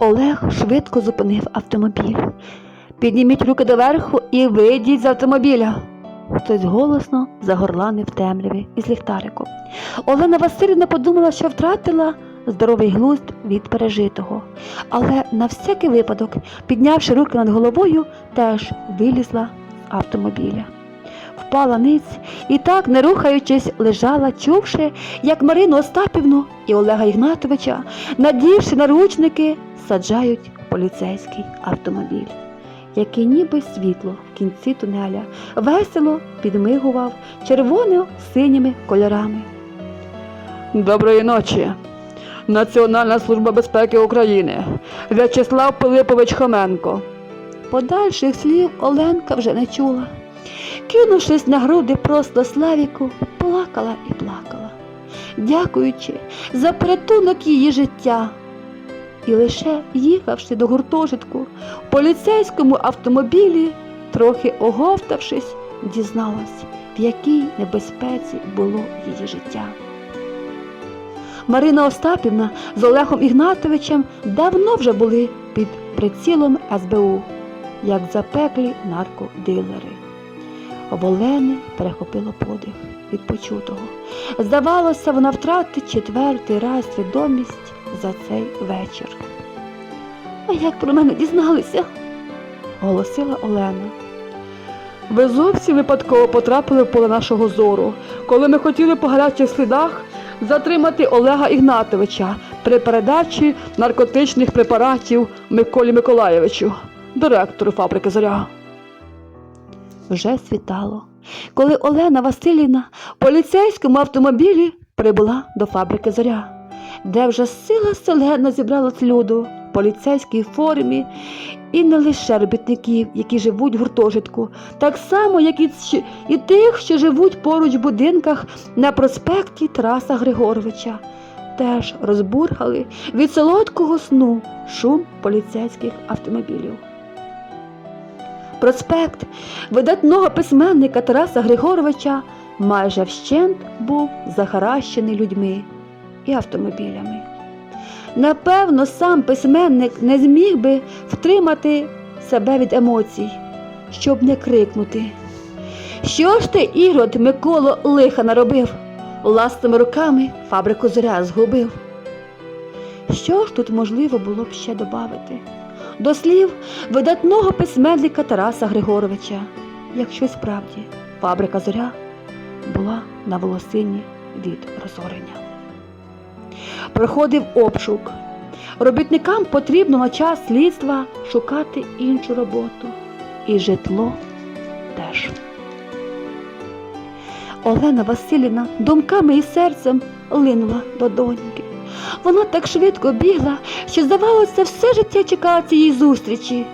Олег швидко зупинив автомобіль. Підніміть руки доверху і вийдіть з автомобіля. Хтось голосно загорланив темряві із ліхтариком. Олена Васильівна подумала, що втратила здоровий глузд від пережитого, але на всякий випадок, піднявши руки над головою, теж вилізла з автомобіля. Впала ниць і так, не рухаючись, лежала, чувши, як Марину Остапівну і Олега Ігнатовича, надівши наручники, саджають поліцейський автомобіль, який ніби світло в кінці тунеля весело підмигував червоно-синіми кольорами. Доброї ночі. Національна служба безпеки України. В'ячеслав Пилипович Хоменко. Подальших слів Оленка вже не чула. Кинувшись на груди просто Славіку, плакала і плакала, дякуючи за порятунок її життя. І лише їхавши до гуртожитку в поліцейському автомобілі, трохи оговтавшись, дізналась, в якій небезпеці було її життя. Марина Остапівна з Олегом Ігнатовичем давно вже були під прицілом СБУ, як запеклі наркодилери. В перехопило подих від почутого. Здавалося, вона втратить четвертий раз свідомість за цей вечір. А як про мене дізналися? голосила Олена. Ви зовсім випадково потрапили в поле нашого зору, коли ми хотіли по гарячих слідах затримати Олега Ігнатовича при передачі наркотичних препаратів Миколі Миколаєвичу, директору фабрики Зоря. Вже світало, коли Олена Васильівна в поліцейському автомобілі прибула до фабрики Зоря, де вже сила селена зібралась люду в поліцейській формі і не лише робітників, які живуть в гуртожитку, так само, як і, і тих, що живуть поруч в будинках на проспекті Тараса Григоровича. Теж розбургали від солодкого сну шум поліцейських автомобілів. Проспект видатного письменника Тараса Григоровича майже вщент був захаращений людьми і автомобілями. Напевно, сам письменник не зміг би втримати себе від емоцій, щоб не крикнути. Що ж ти, Ірод, Миколо, лиха наробив? Власними руками фабрику зоря згубив. Що ж тут можливо було б ще добавити? До слів видатного письменника Тараса Григоровича, якщо справді фабрика зоря була на волосині від розорення. Проходив обшук. Робітникам потрібно на час слідства шукати іншу роботу. І житло теж. Олена Васильівна думками і серцем линула до доньки. Вона так швидко бігла, що, здавалося, все життя чекала цієї зустрічі,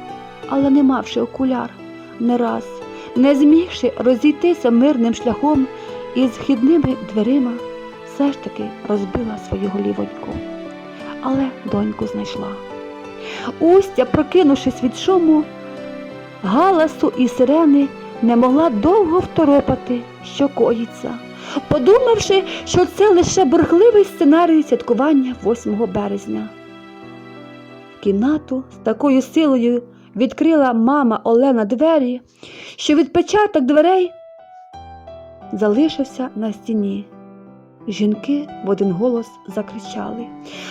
але не мавши окуляр, не раз, не змігши розійтися мирним шляхом із вхідними дверима, все ж таки розбила свою голівоньку. Але доньку знайшла. Устя, прокинувшись від шуму, галасу і сирени, не могла довго второпати, що коїться, подумавши, що це лише бурхливий сценарій святкування 8 березня. Кімнату з такою силою відкрила мама Олена двері, що відпечаток дверей залишився на стіні. Жінки в один голос закричали,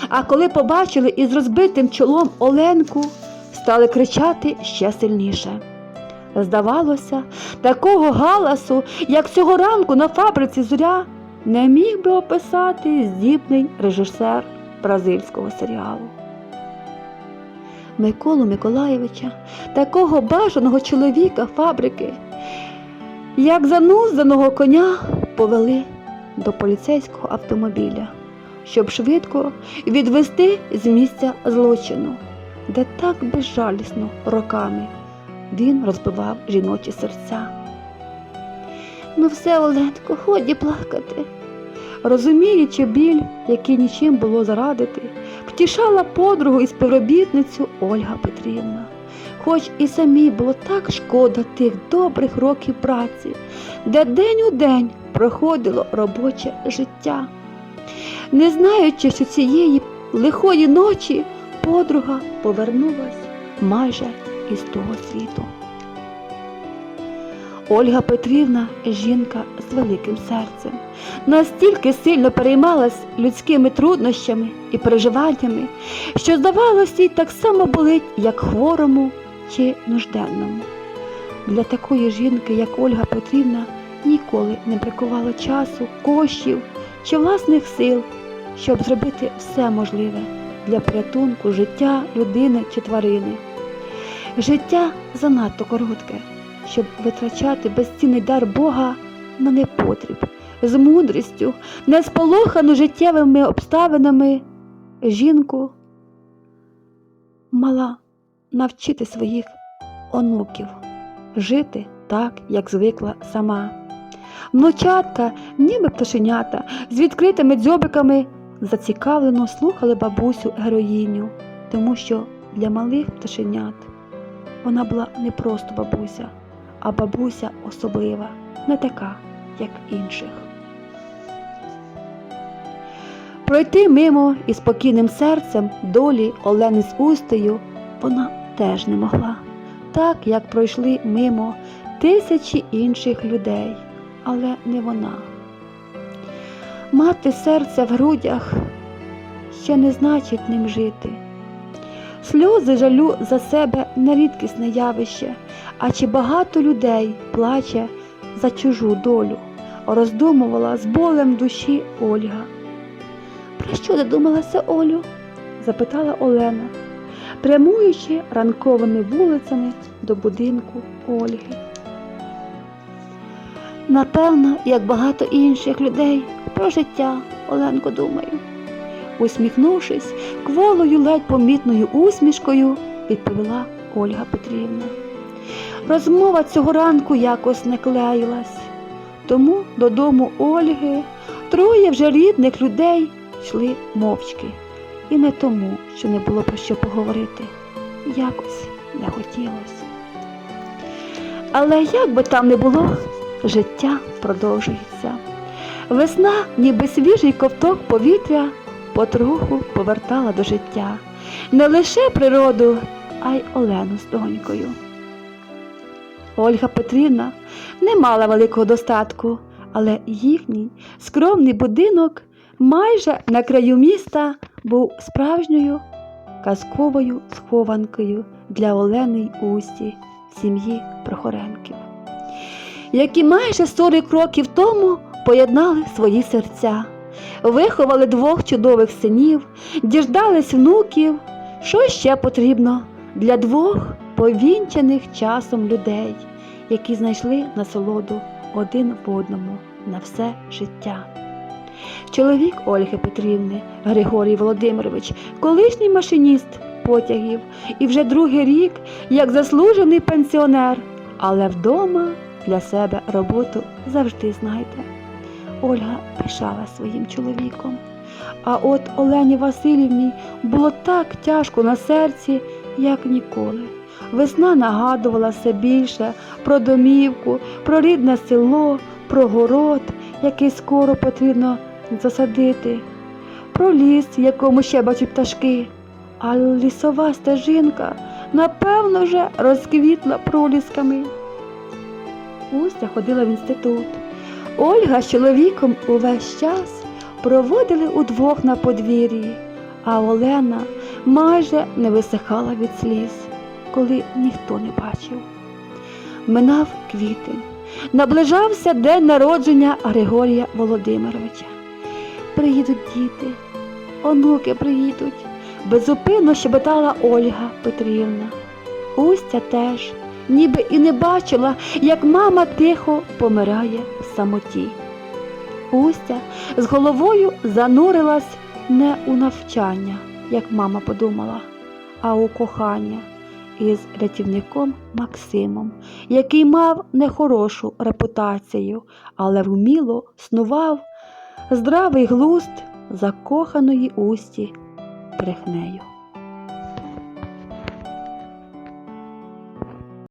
а коли побачили із розбитим чолом Оленку, стали кричати ще сильніше. Здавалося, такого галасу, як цього ранку на фабриці зоря, не міг би описати здібний режисер бразильського серіалу. Миколу Миколаєвича, такого бажаного чоловіка фабрики, як занузданого коня, повели до поліцейського автомобіля, щоб швидко відвести з місця злочину, де так безжалісно роками він розбивав жіночі серця. Ну все, Оленко, ході плакати. Розуміючи біль, який нічим було зарадити, втішала подругу і співробітницю Ольга Петрівна. Хоч і самій було так шкода тих добрих років праці, де день у день проходило робоче життя. Не знаючи, що цієї лихої ночі подруга повернулась майже із того світу. Ольга Петрівна жінка з великим серцем, настільки сильно переймалась людськими труднощами і переживаннями, що, здавалося, їй так само болить, як хворому чи нужденному. Для такої жінки, як Ольга Петрівна, ніколи не бракувало часу, коштів чи власних сил, щоб зробити все можливе для порятунку життя людини чи тварини. Життя занадто коротке, щоб витрачати безцінний дар Бога на непотріб, з мудрістю, не сполохану життєвими обставинами. Жінку мала навчити своїх онуків жити так, як звикла сама. Внучатка, ніби пташенята, з відкритими дзьобиками зацікавлено слухали бабусю героїню, тому що для малих пташенят вона була не просто бабуся, а бабуся особлива, не така, як інших. Пройти мимо із спокійним серцем долі Олени з Устею вона теж не могла, так як пройшли мимо тисячі інших людей, але не вона. Мати серця в грудях ще не значить ним жити. Сльози жалю за себе нерідкісне явище, а чи багато людей плаче за чужу долю, роздумувала з болем душі Ольга. Про що додумалася Олю? запитала Олена, прямуючи ранковими вулицями до будинку Ольги. Напевно, як багато інших людей, про життя, Оленко, думаю. Усміхнувшись, кволою ледь помітною усмішкою, відповіла Ольга Петрівна. Розмова цього ранку якось не клеїлась, тому додому Ольги троє вже рідних людей йшли мовчки. І не тому, що не було про що поговорити. Якось не хотілося. Але як би там не було, життя продовжується. Весна, ніби свіжий ковток повітря, потроху повертала до життя не лише природу, а й Олену з донькою. Ольга Петрівна не мала великого достатку, але їхній скромний будинок майже на краю міста був справжньою казковою схованкою для Олени й Усті, сім'ї Прохоренків, які майже 40 років тому поєднали свої серця, виховали двох чудових синів, діждались внуків. Що ще потрібно для двох повінчаних часом людей, які знайшли насолоду один в одному на все життя. Чоловік Ольги Петрівни Григорій Володимирович, колишній машиніст потягів і вже другий рік як заслужений пенсіонер, але вдома для себе роботу завжди знайде. Ольга пишала своїм чоловіком. А от Олені Васильівні було так тяжко на серці, як ніколи. Весна нагадувала все більше про домівку, про рідне село, про город, який скоро потрібно засадити, про ліс, в якому ще бачать пташки. А лісова стежинка, напевно, вже розквітла пролісками. Устя ходила в інститут. Ольга з чоловіком увесь час проводили удвох на подвір'ї, а Олена майже не висихала від сліз, коли ніхто не бачив. Минав квітень, наближався день народження Григорія Володимировича. Приїдуть діти, онуки приїдуть, безупинно щебетала Ольга Петрівна. Устя теж, ніби і не бачила, як мама тихо помирає самоті. Устя з головою занурилась не у навчання, як мама подумала, а у кохання із рятівником Максимом, який мав нехорошу репутацію, але вміло снував здравий глузд закоханої усті брехнею.